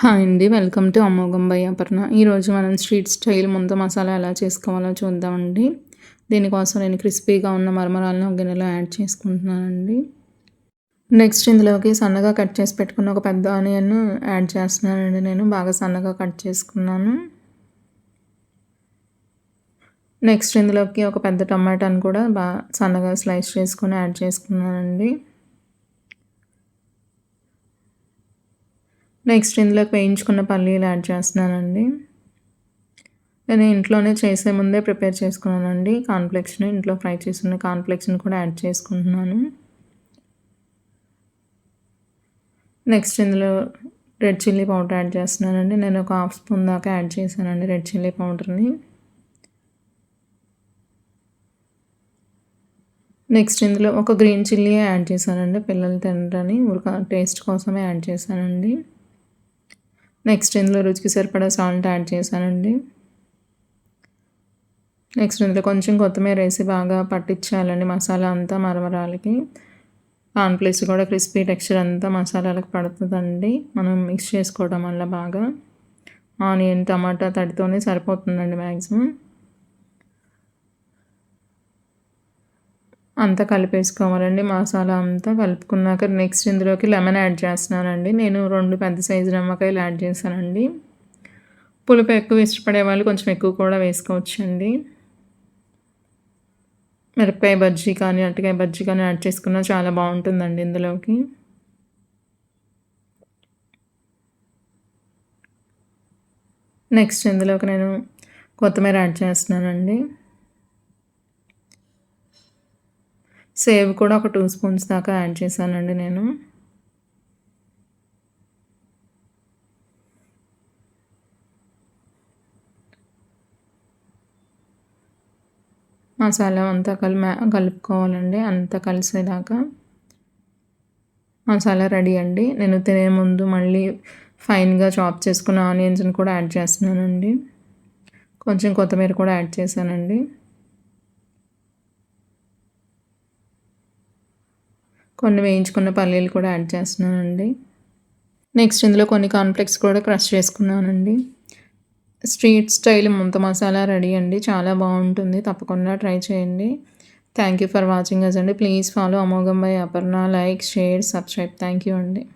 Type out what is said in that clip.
Hi అండి welcome to అమోఘం అపర్ణ. ఈరోజు మనం స్ట్రీట్ స్టైల్ ముంత మసాలా ఎలా చేసుకోవాలో చూద్దామండి. దీనికోసం నేను క్రిస్పీగా ఉన్న మరమరాలను ఒక గిన్నెలో యాడ్ చేసుకుంటున్నానండి. నెక్స్ట్ ఇందులోకి సన్నగా కట్ చేసి పెట్టుకున్న ఒక పెద్ద ఆనియన్ యాడ్ చేస్తున్నానండి నేను. బాగా సన్నగా కట్ చేసుకున్నాను. నెక్స్ట్ ఇందులోకి ఒక పెద్ద టమాటాను కూడా బాగా సన్నగా స్లైస్ చేసుకొని యాడ్ చేసుకున్నానండి. నెక్స్ట్ ఇందులోకి వేయించుకున్న పల్లీలు యాడ్ చేస్తున్నానండి. నేను ఇంట్లోనే చేసే ముందే ప్రిపేర్ చేసుకున్నానండి. కాన్ఫ్లెక్స్ని ఇంట్లో ఫ్రై చేసుకున్న కాన్ఫ్లెక్స్ని కూడా యాడ్ చేసుకుంటున్నాను. నెక్స్ట్ ఇందులో రెడ్ చిల్లీ పౌడర్ యాడ్ చేస్తున్నానండి. నేను ఒక హాఫ్ స్పూన్ దాకా యాడ్ చేశానండి రెడ్ చిల్లీ పౌడర్ని. నెక్స్ట్ ఇందులో ఒక గ్రీన్ చిల్లీ యాడ్ చేశానండి. పిల్లలు తినరని ఉరక టేస్ట్ కోసమే యాడ్ చేశానండి. నెక్స్ట్ ఇందులో రుచికి సరిపడా సాల్ట్ యాడ్ చేశానండి. నెక్స్ట్ ఇందులో కొంచెం కొత్తిమీర వేసి బాగా పట్టించాలండి మసాలా అంతా మరమరాలకి. ప్లేస్ కూడా క్రిస్పీ టెక్స్చర్ అంతా మసాలాలకు పడుతుందండి. మనం మిక్స్ చేసుకోవడం వల్ల బాగా ఆనియన్ టమాటా తడితోనే సరిపోతుందండి మ్యాక్సిమం అంతా కలిపేసుకోవాలండి. మసాలా అంతా కలుపుకున్నాక నెక్స్ట్ ఇందులోకి లెమన్ యాడ్ చేస్తున్నానండి. నేను రెండు పెద్ద సైజు నిమ్మకాయలు యాడ్ చేశానండి. పులుపు ఎక్కువ ఇష్టపడే వాళ్ళు కొంచెం ఎక్కువ కూడా వేసుకోవచ్చండి. మిరపకాయ బజ్జీ కానీ అరటికాయ బజ్జీ కానీ యాడ్ చేసుకున్నా చాలా బాగుంటుందండి ఇందులోకి. నెక్స్ట్ ఇందులోకి నేను కొత్తిమీర యాడ్ చేస్తున్నానండి. సేవ్ కూడా ఒక టూ స్పూన్స్ దాకా యాడ్ చేశానండి నేను. మసాలా అంతా కలి కలుపుకోవాలండి అంతా కలిసేదాకా. మసాలా రెడీ అండి. నేను తినే ముందు మళ్ళీ ఫైన్గా చాప్ చేసుకున్న ఆనియన్స్ని కూడా యాడ్ చేస్తున్నానండి. కొంచెం కొత్తిమీర కూడా యాడ్ చేశానండి. కొన్ని వేయించుకున్న పల్లీలు కూడా యాడ్ చేస్తున్నానండి. నెక్స్ట్ ఇందులో కొన్ని కాన్ఫ్లెక్స్ కూడా క్రష్ చేసుకున్నానండి. స్ట్రీట్ స్టైల్ ముంత మసాలా రెడీ అండి. చాలా బాగుంటుంది. తప్పకుండా ట్రై చేయండి. Thank you for watching us అండి. ప్లీజ్ ఫాలో అమోఘం by Aparna. Like share subscribe. Thank you అండి.